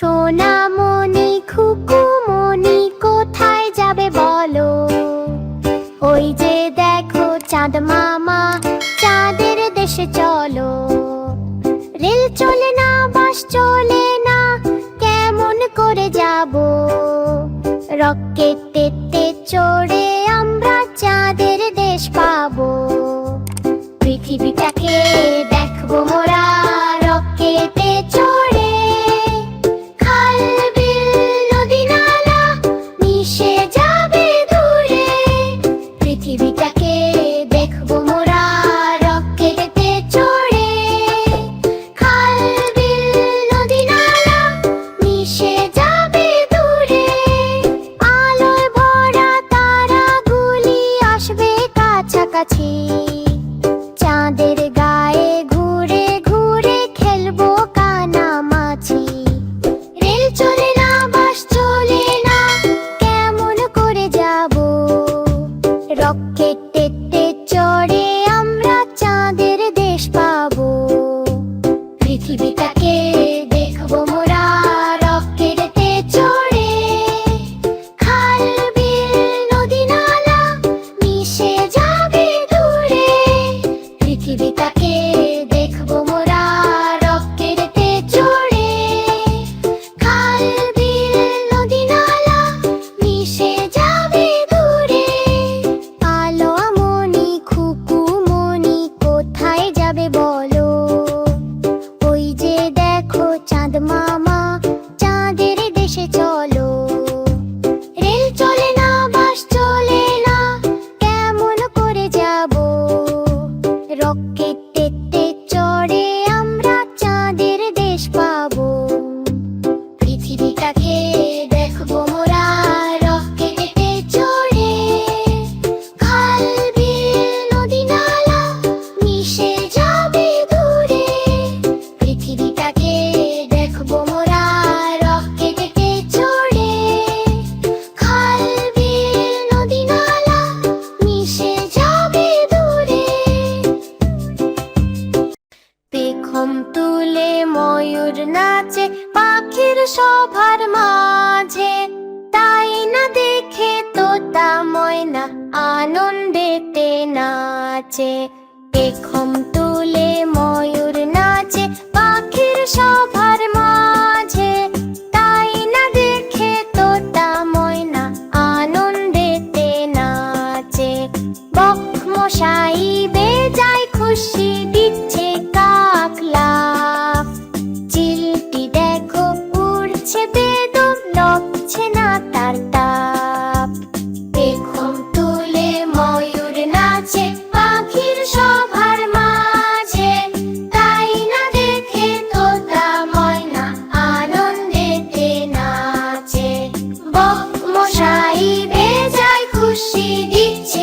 সোনা মনি খুকু মনি কোথায় যাবে বলো? ওই যে দেখো চাঁদ মামা, চাঁদের দেশে চলো। রেল চলে না, বাস চলে না, কেমন করে যাব? Rocket it, it. রকেটেতে চড়ে আমরা চাঁদের দেশ পাবো। পৃথিবীটাকে তুলে ময়ূর নাচে পাখির সভার মাঝে। তাই না দেখে তোতা ময়না আনন্দেতে নাচে। এখন дівчина.